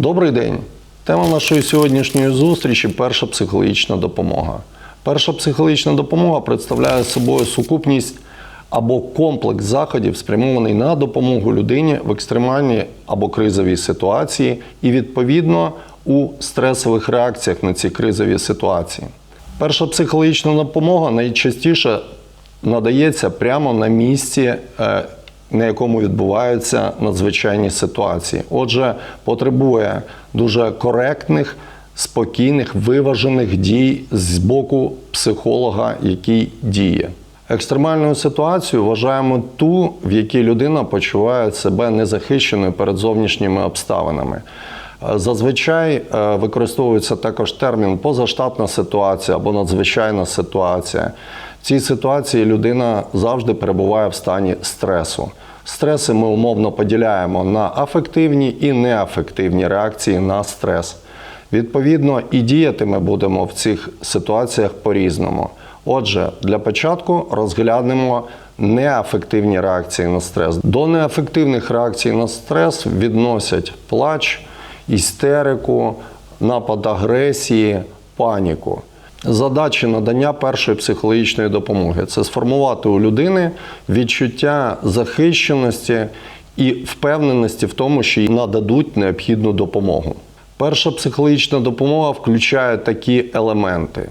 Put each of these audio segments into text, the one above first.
Добрий день. Тема нашої сьогоднішньої зустрічі перша психологічна допомога. Перша психологічна допомога представляє собою сукупність або комплекс заходів, спрямований на допомогу людині в екстремальній або кризовій ситуації, і відповідно у стресових реакціях на ці кризові ситуації. Перша психологічна допомога найчастіше надається прямо на місці, е, на якому відбуваються надзвичайні ситуації. Отже, потребує дуже коректних, спокійних, виважених дій з боку психолога, який діє. Екстремальною ситуацією вважаємо ту, в якій людина почуває себе незахищеною перед зовнішніми обставинами. Зазвичай е, використовується також термін позаштатна ситуація або надзвичайна ситуація. В цій ситуації людина завжди перебуває в стані стресу. Стреси ми умовно поділяємо на афективні і неафективні реакції на стрес. Відповідно, і діяти ми будемо в цих ситуаціях по-різному. Отже, для початку розглянемо неафективні реакції на стрес. До неафективних реакцій на стрес відносять плач, істерику, напад агресії, паніку. Задачі надання першої психологічної допомоги це сформувати у людини відчуття захищеності і впевненості в тому, що їй нададуть необхідну допомогу. Перша психологічна допомога включає такі елементи.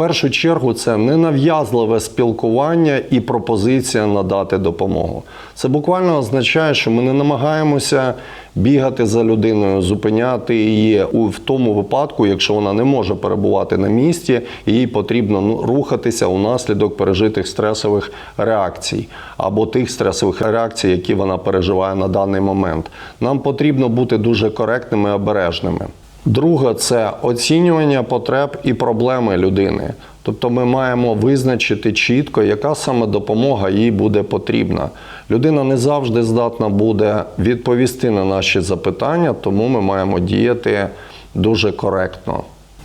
Першу чергу це ненав'язливе спілкування і пропозиція надати допомогу. Це буквально означає, що ми не намагаємося бігати за людиною, зупиняти її в тому випадку, якщо вона не може перебувати на місці, і їй потрібно ну, рухатися унаслідок пережитих стресових реакцій або тих стресових реакцій, які вона переживає на даний момент. Нам потрібно бути дуже коректними і обережними. Друге це оцінювання потреб і проблеми людини. Тобто ми маємо визначити чітко, яка саме допомога їй буде потрібна. Людина не завжди здатна буде відповісти на наші запитання, тому ми маємо діяти дуже коректно.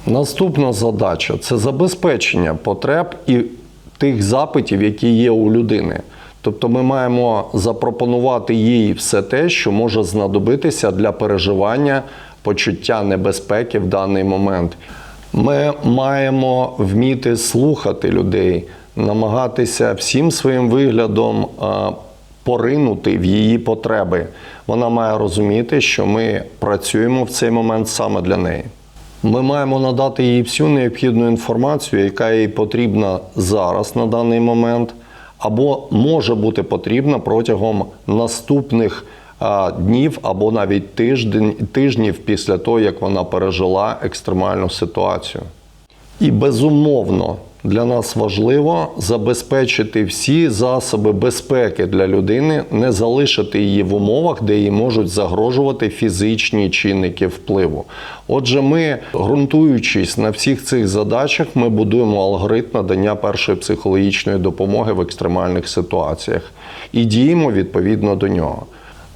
Наступна задача це забезпечення потреб і тих запитів, які є у людини. Тобто ми маємо запропонувати їй все те, що може знадобитися для переживання почуття небезпеки в даний момент. Ми маємо вміти слухати людей, намагатися всім своїм виглядом поринути в її потреби. Вона має розуміти, що ми працюємо в цей момент саме для неї. Ми маємо надати їй всю необхідну інформацію, яка їй потрібна зараз на даний момент, або може бути потрібна протягом наступних днів або навіть тиждень, тижнів після того, як вона пережила екстремальну ситуацію. І безумовно для нас важливо забезпечити всі засоби безпеки для людини, не залишити її в умовах, де їй можуть загрожувати фізичні чинники впливу. Отже, ми, ґрунтуючись на всіх цих задачах, ми будуємо алгоритм надання першої психологічної допомоги в екстремальних ситуаціях і діємо відповідно до нього.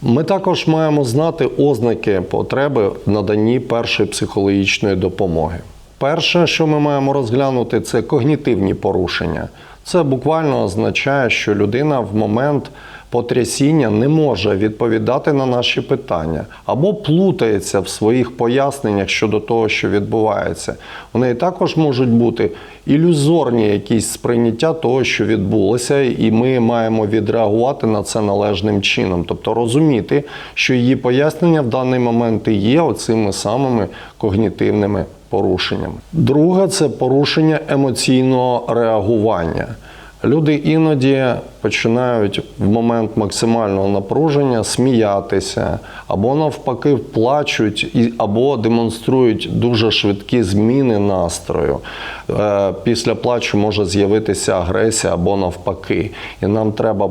Ми також маємо знати ознаки потреби в наданні першої психологічної допомоги. Перше, що ми маємо розглянути, це когнітивні порушення. Це буквально означає, що людина в момент потрясіння не може відповідати на наші питання або плутається в своїх поясненнях щодо того, що відбувається. Неї також можуть бути ілюзорні якісь сприйняття того, що відбулося, і ми маємо відреагувати на це належним чином, тобто розуміти, що її пояснення в даний момент і є оцими самими когнітивними порушеннями. Друге це порушення емоційного реагування. Люди іноді починають в момент максимального напруження сміятися, або навпаки плачуть, або демонструють дуже швидкі зміни настрою. Е, Після плачу може з'явитися агресія або навпаки. І нам треба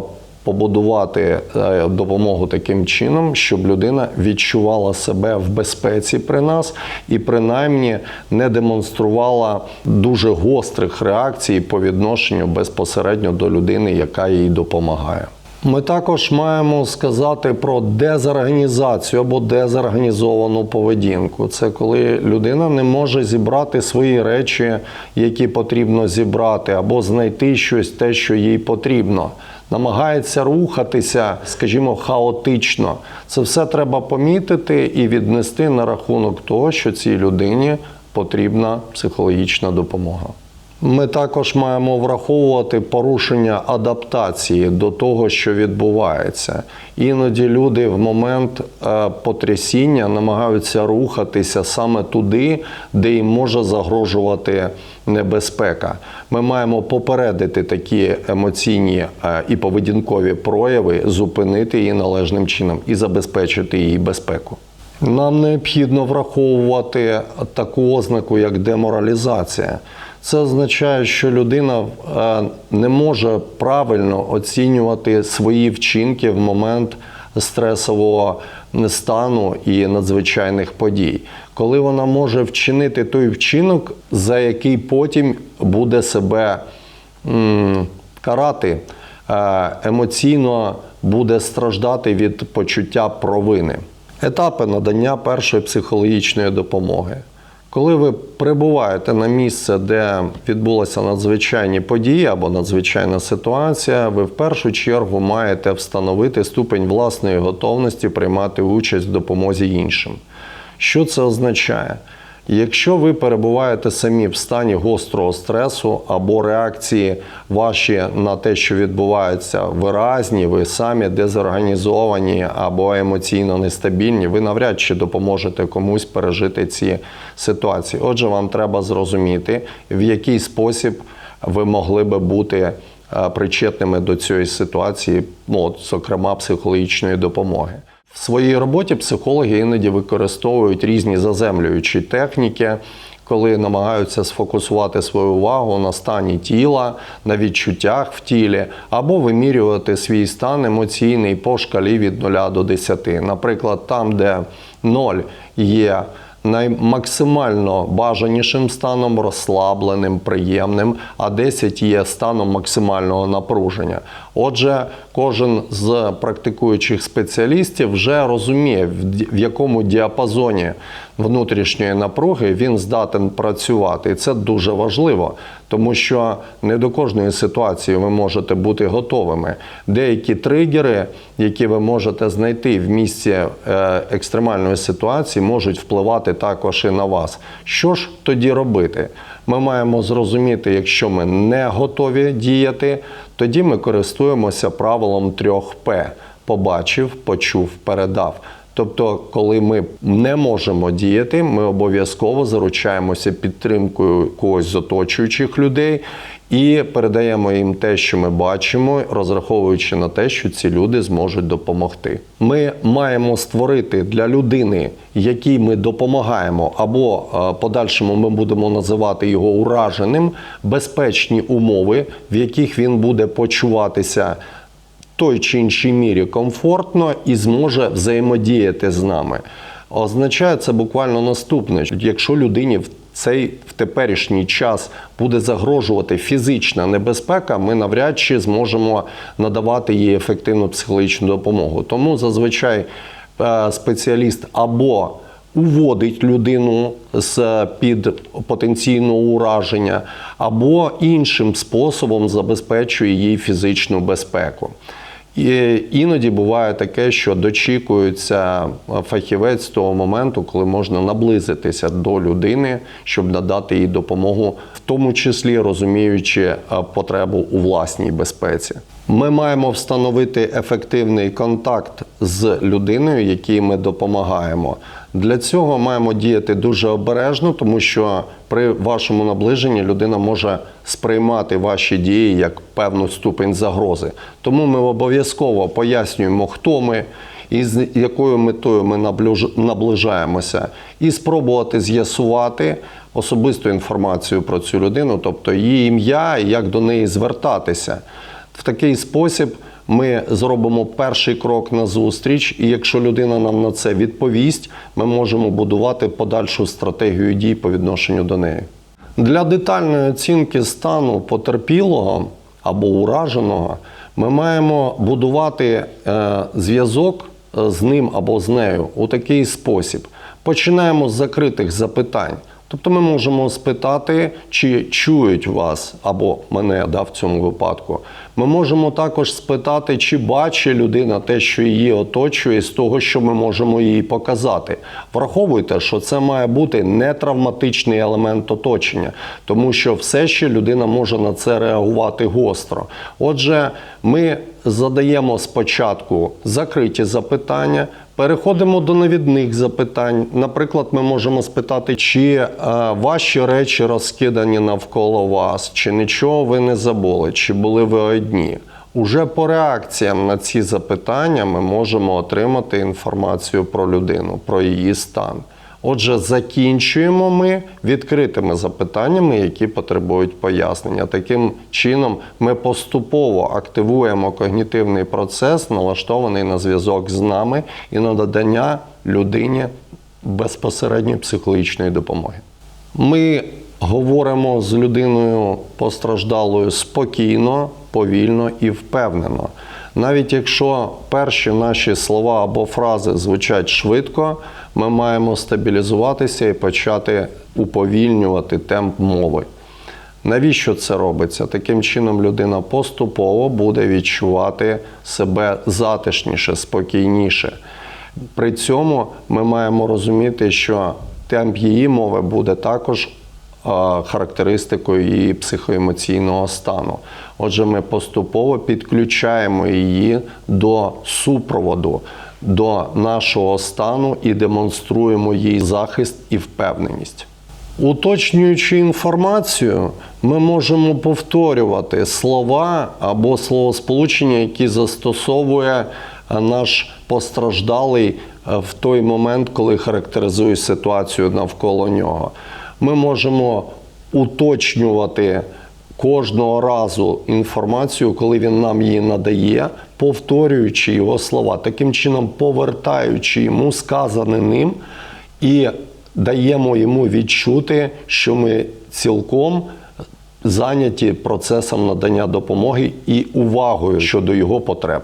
побудувати е, допомогу таким чином, щоб людина відчувала себе в безпеці при нас і принаймні не демонструвала дуже гострих реакцій по відношенню безпосередньо до людини, яка їй допомагає. Ми також маємо сказати про дезорганізацію або дезорганізовану поведінку. Це коли людина не може зібрати свої речі, які потрібно зібрати, або знайти щось те, що їй потрібно. Намагається рухатися, скажімо, хаотично. Це все треба помітити і віднести на рахунок того, що цій людині потрібна психологічна допомога. Ми також маємо враховувати порушення адаптації до того, що відбувається. Іноді люди в момент е, потрясіння намагаються рухатися саме туди, де їм може загрожувати небезпека. Ми маємо попередити такі емоційні е, і поведінкові прояви, зупинити її належним чином і забезпечити її безпеку. Нам необхідно враховувати таку ознаку, як деморалізація. Це означає, що людина е, не може правильно оцінювати свої вчинки в момент стресового стану і надзвичайних подій, коли вона може вчинити той вчинок, за який потім буде себе карати, е, емоційно буде страждати від почуття провини. Етапи надання першої психологічної допомоги. Коли ви прибуваєте на місце, де відбулися надзвичайні події або надзвичайна ситуація, ви в першу чергу маєте встановити ступень власної готовності приймати участь в допомозі іншим. Що це означає? Якщо ви перебуваєте самі в стані гострого стресу або реакції ваші на те, що відбувається, виразні, ви самі дезорганізовані або емоційно нестабільні, ви навряд чи допоможете комусь пережити ці ситуації. Отже, вам треба зрозуміти, в який спосіб ви могли би бути е, причетними до цієї ситуації, ну, от, зокрема психологічної допомоги. В своїй роботі психологи іноді використовують різні заземлюючі техніки, коли намагаються сфокусувати свою увагу на стані тіла, на відчуттях в тілі, або вимірювати свій стан емоційний по шкалі від 0 до 10. Наприклад, там, де 0 є наймаксимально бажанішим станом, розслабленим, приємним, а 10 є станом максимального напруження. Отже, кожен з практикуючих спеціалістів вже розуміє, в якому діапазоні внутрішньої напруги він здатен працювати. І це дуже важливо, тому що не до кожної ситуації ви можете бути готовими. Деякі тригери, які ви можете знайти в місці е, екстремальної ситуації, можуть впливати також і на вас. Що ж тоді робити? Ми маємо зрозуміти, якщо ми не готові діяти, тоді ми користуємося правилом 3П: побачив, почув, передав. Тобто, коли ми не можемо діяти, ми обов'язково заручаємося підтримкою когось з оточуючих людей і передаємо їм те, що ми бачимо, розраховуючи на те, що ці люди зможуть допомогти. Ми маємо створити для людини, якій ми допомагаємо, або е, подальшому ми будемо називати його ураженим, безпечні умови, в яких він буде почуватися той чи іншій мірі комфортно і зможе взаємодіяти з нами. Означає це буквально наступне: якщо людині в цей в теперішній час буде загрожувати фізична небезпека, ми навряд чи зможемо надавати їй ефективну психологічну допомогу. Тому зазвичай е, спеціаліст або уводить людину з під потенційного ураження, або іншим способом забезпечує їй фізичну безпеку. І іноді буває таке, що дочікується фахівець того моменту, коли можна наблизитися до людини, щоб надати їй допомогу, в тому числі розуміючи е, потребу у власній безпеці. Ми маємо встановити ефективний контакт з людиною, якій ми допомагаємо. Для цього маємо діяти дуже обережно, тому що при вашому наближенні людина може сприймати ваші дії як певну ступень загрози. Тому ми обов'язково пояснюємо, хто ми і з якою метою ми наближаємося, і спробувати з'ясувати особисту інформацію про цю людину, тобто її ім'я і як до неї звертатися. В такий спосіб ми зробимо перший крок на зустріч, і якщо людина нам на це відповість, ми можемо будувати подальшу стратегію дій по відношенню до неї. Для детальної оцінки стану потерпілого або ураженого ми маємо будувати е, зв'язок е, з ним або з нею у такий спосіб. Починаємо з закритих запитань. Тобто ми можемо спитати, чи чують вас або мене да, в цьому випадку. Ми можемо також спитати, чи бачить людина те, що її оточує, з того, що ми можемо їй показати. Враховуйте, що це має бути не травматичний елемент оточення, тому що все ще людина може на це реагувати гостро. Отже, ми задаємо спочатку закриті запитання. Переходимо до навідних запитань. Наприклад, ми можемо спитати, чи е, ваші речі розкидані навколо вас, чи нічого ви не забули, чи були ви одні. Уже по реакціям на ці запитання ми можемо отримати інформацію про людину, про її стан. Отже, закінчуємо ми відкритими запитаннями, які потребують пояснення. Таким чином, ми поступово активуємо когнітивний процес, налаштований на зв'язок з нами і на надання людині безпосередньої психологічної допомоги. Ми говоримо з людиною постраждалою спокійно, повільно і впевнено. Навіть якщо перші наші слова або фрази звучать швидко, ми маємо стабілізуватися і почати уповільнювати темп мови. Навіщо це робиться? Таким чином людина поступово буде відчувати себе затишніше, спокійніше. При цьому ми маємо розуміти, що темп її мови буде також характеристикою її психоемоційного стану. Отже, ми поступово підключаємо її до супроводу, до нашого стану і демонструємо їй захист і впевненість. Уточнюючи інформацію, ми можемо повторювати слова або словосполучення, які застосовує е, наш постраждалий е, в той момент, коли характеризує ситуацію навколо нього. Ми можемо уточнювати кожного разу інформацію, коли він нам її надає, повторюючи його слова, таким чином повертаючи йому сказане ним і даємо йому відчути, що ми цілком зайняті процесом надання допомоги і увагою щодо його потреб.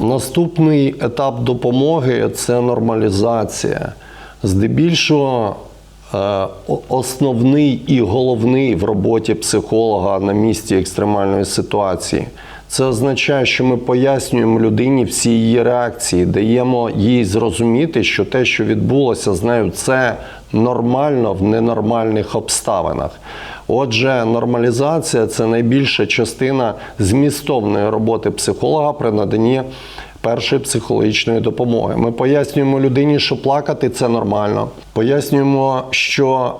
Наступний етап допомоги це нормалізація. Здебільшого основний і головний в роботі психолога на місці екстремальної ситуації. Це означає, що ми пояснюємо людині всі її реакції, даємо їй зрозуміти, що те, що відбулося з нею, це нормально в ненормальних обставинах. Отже, нормалізація це найбільша частина змістовної роботи психолога при наданні першої психологічної допомоги. Ми пояснюємо людині, що плакати це нормально. Пояснюємо, що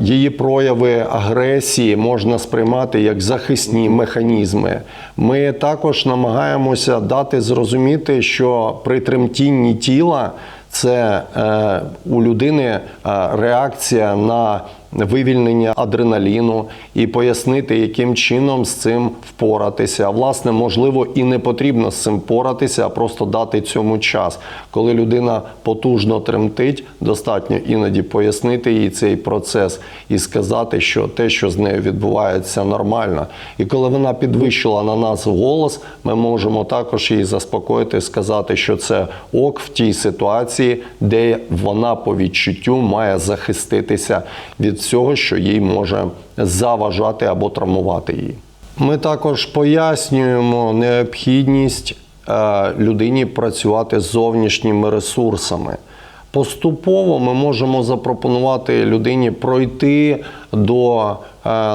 е, її прояви агресії можна сприймати як захисні механізми. Ми також намагаємося дати зрозуміти, що при тремтінні тіла це е, у людини е, реакція на вивільнення адреналіну і пояснити, яким чином з цим впоратися. Власне, можливо, і не потрібно з цим поратися, а просто дати цьому час. Коли людина потужно тремтить, достатньо іноді пояснити їй цей процес і сказати, що те, що з нею відбувається, нормально. І коли вона підвищила на нас голос, ми можемо також її заспокоїти, сказати, що це ок в тій ситуації, де вона по відчуттю має захиститися від всього, що їй може заважати або травмувати її. Ми також пояснюємо необхідність е, людині працювати з зовнішніми ресурсами. Поступово ми можемо запропонувати людині пройти до, е,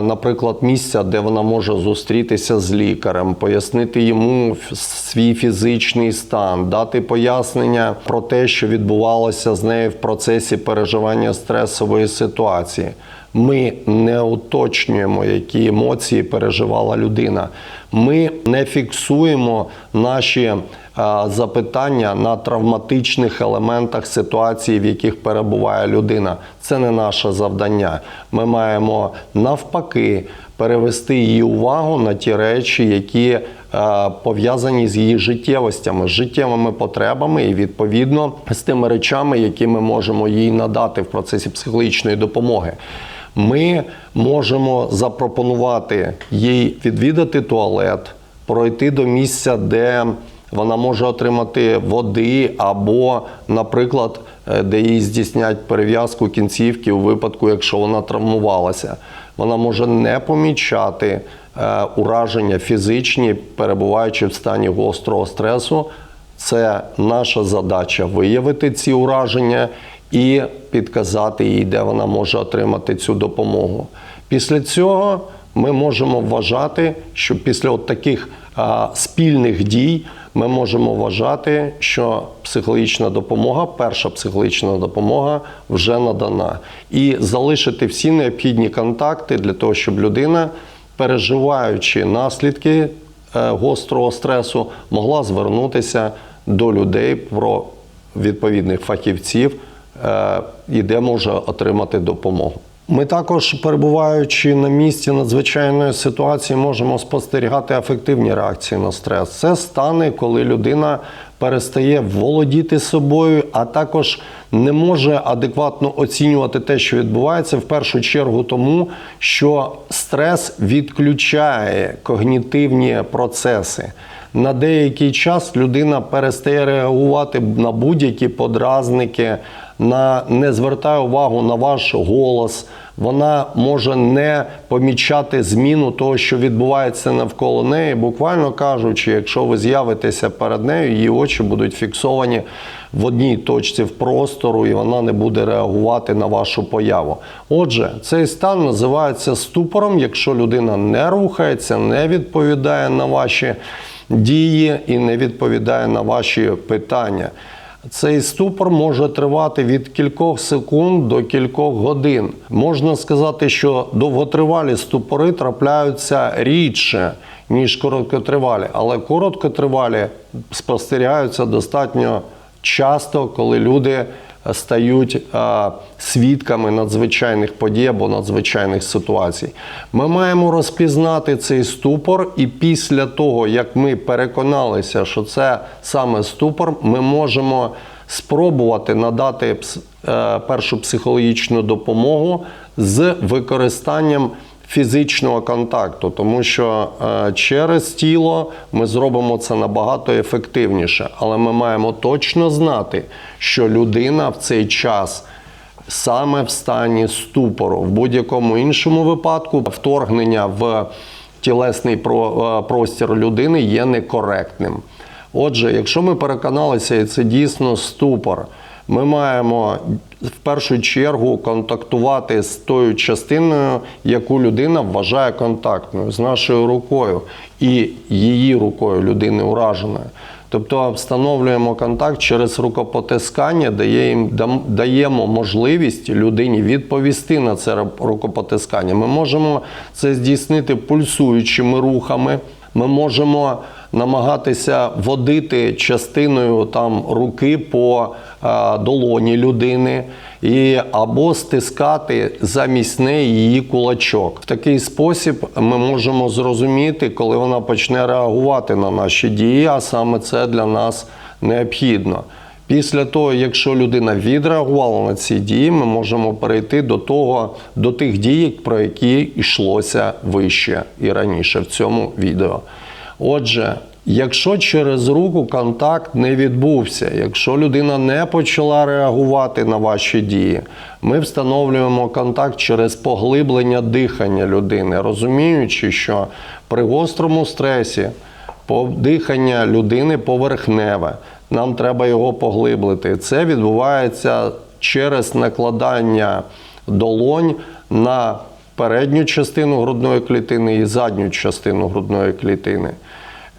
наприклад, місця, де вона може зустрітися з лікарем, пояснити йому свій фізичний стан, дати пояснення про те, що відбувалося з нею в процесі переживання стресової ситуації. Ми не уточнюємо, які емоції переживала людина. Ми не фіксуємо наші запитання на травматичних елементах ситуації, в яких перебуває людина. Це не наше завдання. Ми маємо навпаки перевести її увагу на ті речі, які е, пов'язані з її життєвостями, з життєвими потребами і відповідно з тими речами, які ми можемо їй надати в процесі психологічної допомоги. Ми можемо запропонувати їй відвідати туалет, пройти до місця, де вона може отримати води, або, наприклад, е, де їй здійснять перев'язку кінцівки у випадку, якщо вона травмувалася. Вона може не помічати е, ураження фізичні, перебуваючи в стані гострого стресу. Це наша задача виявити ці ураження і підказати їй, де вона може отримати цю допомогу. Після цього ми можемо вважати, що після от таких а, спільних дій ми можемо вважати, що психологічна допомога, перша психологічна допомога вже надана, і залишити всі необхідні контакти для того, щоб людина, переживаючи наслідки е, гострого стресу, могла звернутися до людей про відповідних фахівців е, і де може отримати допомогу. Ми також, перебуваючи на місці надзвичайної ситуації, можемо спостерігати ефективні реакції на стрес. Це стане, коли людина перестає володіти собою, а також не може адекватно оцінювати те, що відбувається, в першу чергу тому, що стрес відключає когнітивні процеси. На деякий час людина перестає реагувати на будь-які подразники, на не звертає увагу на ваш голос. Вона може не помічати зміну того, що відбувається навколо неї. Буквально кажучи, якщо ви з'явитеся перед нею, її очі будуть фіксовані в одній точці в простору, і вона не буде реагувати на вашу появу. Отже, цей стан називається ступором, якщо людина не рухається, не відповідає на ваші дії і не відповідає на ваші питання. Цей ступор може тривати від кількох секунд до кількох годин. Можна сказати, що довготривалі ступори трапляються рідше, ніж короткотривалі, але короткотривалі спостерігаються достатньо часто, коли люди стають свідками надзвичайних подій або надзвичайних ситуацій. Ми маємо розпізнати цей ступор, і після того, як ми переконалися, що це саме ступор, ми можемо спробувати надати е, першу психологічну допомогу з використанням фізичного контакту, тому що е, через тіло ми зробимо це набагато ефективніше, але ми маємо точно знати, що людина в цей час. Саме в стані ступору, в будь-якому іншому випадку вторгнення в тілесний е, простір людини є некоректним. Отже, якщо ми переконалися, і це дійсно ступор, ми маємо в першу чергу контактувати з тою частиною, яку людина вважає контактною, з нашою рукою і її рукою людини ураженої. Тобто встановлюємо контакт через рукопотискання, дає їм, даємо можливість людині відповісти на це рукопотискання. Ми можемо це здійснити пульсуючими рухами. Ми можемо намагатися водити частиною там руки по е, долоні людини і або стискати замість неї її кулачок. В такий спосіб ми можемо зрозуміти, коли вона почне реагувати на наші дії, а саме це для нас необхідно. Після того, якщо людина відреагувала на ці дії, ми можемо перейти до того, до тих дій, про які йшлося вище і раніше в цьому відео. Отже, якщо через руку контакт не відбувся, якщо людина не почала реагувати на ваші дії, ми встановлюємо контакт через поглиблення дихання людини, розуміючи, що при гострому стресі дихання людини поверхневе. Нам треба його поглиблити. Це відбувається через накладання долонь на передню частину грудної клітини і задню частину грудної клітини.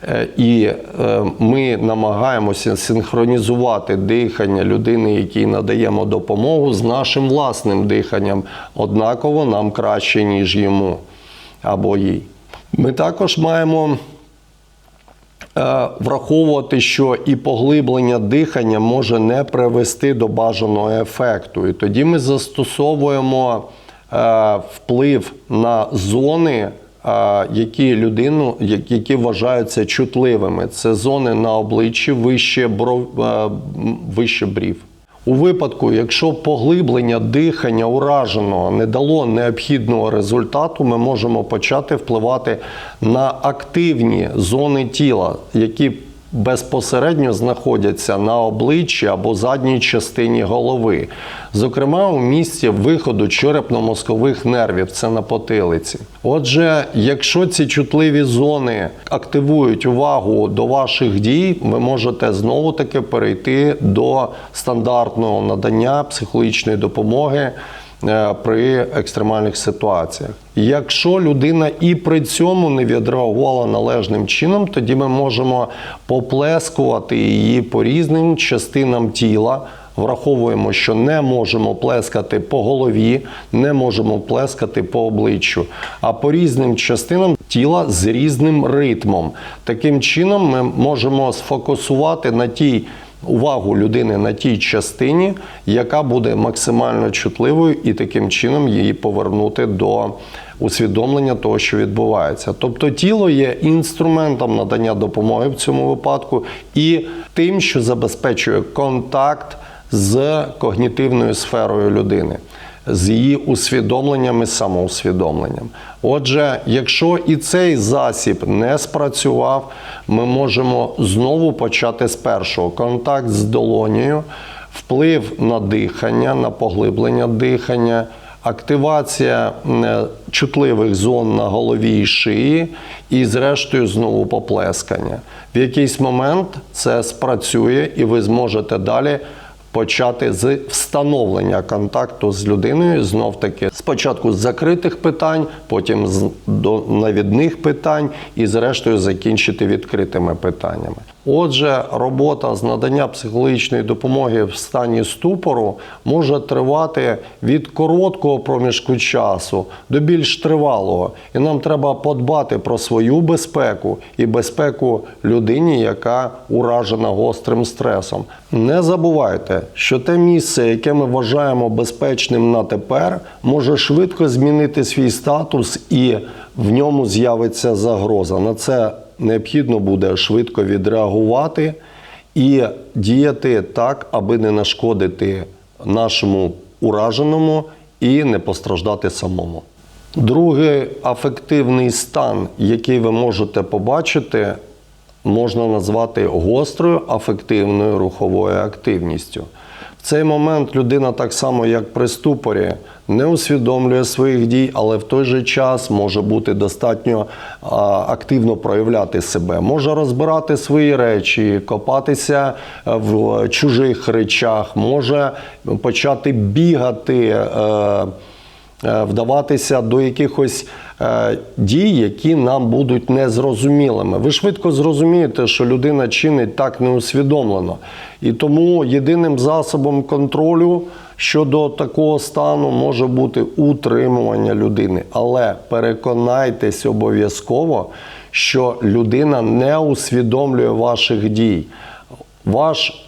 Е, І е, ми намагаємося синхронізувати дихання людини, якій надаємо допомогу, з нашим власним диханням. Однаково нам краще, ніж йому або їй. Ми також маємо враховувати, що і поглиблення дихання може не привести до бажаного ефекту. І тоді ми застосовуємо е, вплив на зони, е, які людину, які вважаються чутливими. Це зони на обличчі вище, бров, е, вище брів. У випадку, якщо поглиблення дихання ураженого не дало необхідного результату, ми можемо почати впливати на активні зони тіла, які безпосередньо знаходяться на обличчі або задній частині голови, зокрема у місці виходу черепно-мозкових нервів, це на потилиці. Отже, якщо ці чутливі зони активують увагу до ваших дій, ви можете знову таки перейти до стандартного надання психологічної допомоги при екстремальних ситуаціях. Якщо людина і при цьому не відреагувала належним чином, тоді ми можемо поплескувати її по різним частинам тіла. Враховуємо, що не можемо плескати по голові, не можемо плескати по обличчю, а по різним частинам тіла з різним ритмом. Таким чином, ми можемо сфокусувати на тій увагу людини на тій частині, яка буде максимально чутливою, і таким чином її повернути до усвідомлення того, що відбувається. Тобто тіло є інструментом надання допомоги в цьому випадку і тим, що забезпечує контакт з когнітивною сферою людини. З її усвідомленням і самоусвідомленням. Отже, якщо і цей засіб не спрацював, ми можемо знову почати з першого контакт з долонею, вплив на дихання, на поглиблення дихання, активація е, чутливих зон на голові і шиї, і, зрештою, знову поплескання. В якийсь момент це спрацює, і ви зможете далі почати з встановлення контакту з людиною знов таки спочатку з закритих питань, потім з до навідних питань і, зрештою, закінчити відкритими питаннями. Отже, робота з надання психологічної допомоги в стані ступору може тривати від короткого проміжку часу до більш тривалого, і нам треба подбати про свою безпеку і безпеку людині, яка уражена гострим стресом. Не забувайте, що те місце, яке ми вважаємо безпечним на тепер, може швидко змінити свій статус і в ньому з'явиться загроза. На це необхідно буде швидко відреагувати і діяти так, аби не нашкодити нашому ураженому і не постраждати самому. Другий афективний стан, який ви можете побачити, можна назвати гострою афективною руховою активністю. Цей момент людина, так само як при ступорі, не усвідомлює своїх дій, але в той же час може бути достатньо активно проявляти себе, може розбирати свої речі, копатися в чужих речах, може почати бігати. Е, Вдаватися до якихось е, дій, які нам будуть незрозумілими. Ви швидко зрозумієте, що людина чинить так неусвідомлено. І тому єдиним засобом контролю щодо такого стану може бути утримування людини. Але переконайтесь обов'язково, що людина не усвідомлює ваших дій. Ваш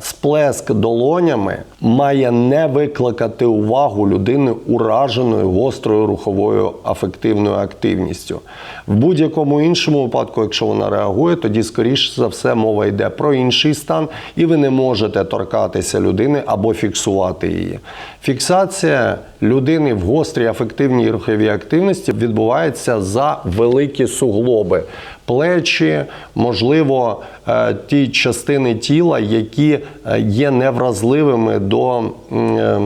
сплеск долонями має не викликати увагу людини ураженою гострою руховою афективною активністю. В будь-якому іншому випадку, якщо вона реагує, тоді скоріше за все мова йде про інший стан, і ви не можете торкатися людини або фіксувати її. Фіксація людини в гострій афективній руховій активності відбувається за великі суглоби плечі, можливо, е, ті частини тіла, які е, є невразливими до е,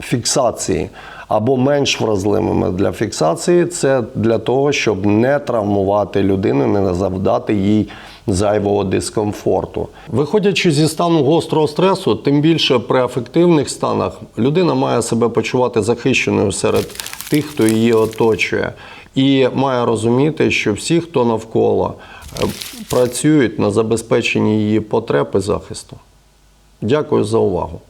фіксації. Або менш вразливими для фіксації, це для того, щоб не травмувати людину, не завдати їй зайвого дискомфорту. Виходячи зі стану гострого стресу, тим більше при афективних станах людина має себе почувати захищеною серед тих, хто її оточує, і має розуміти, що всі, хто навколо, працюють на забезпеченні її потреб і захисту. Дякую за увагу.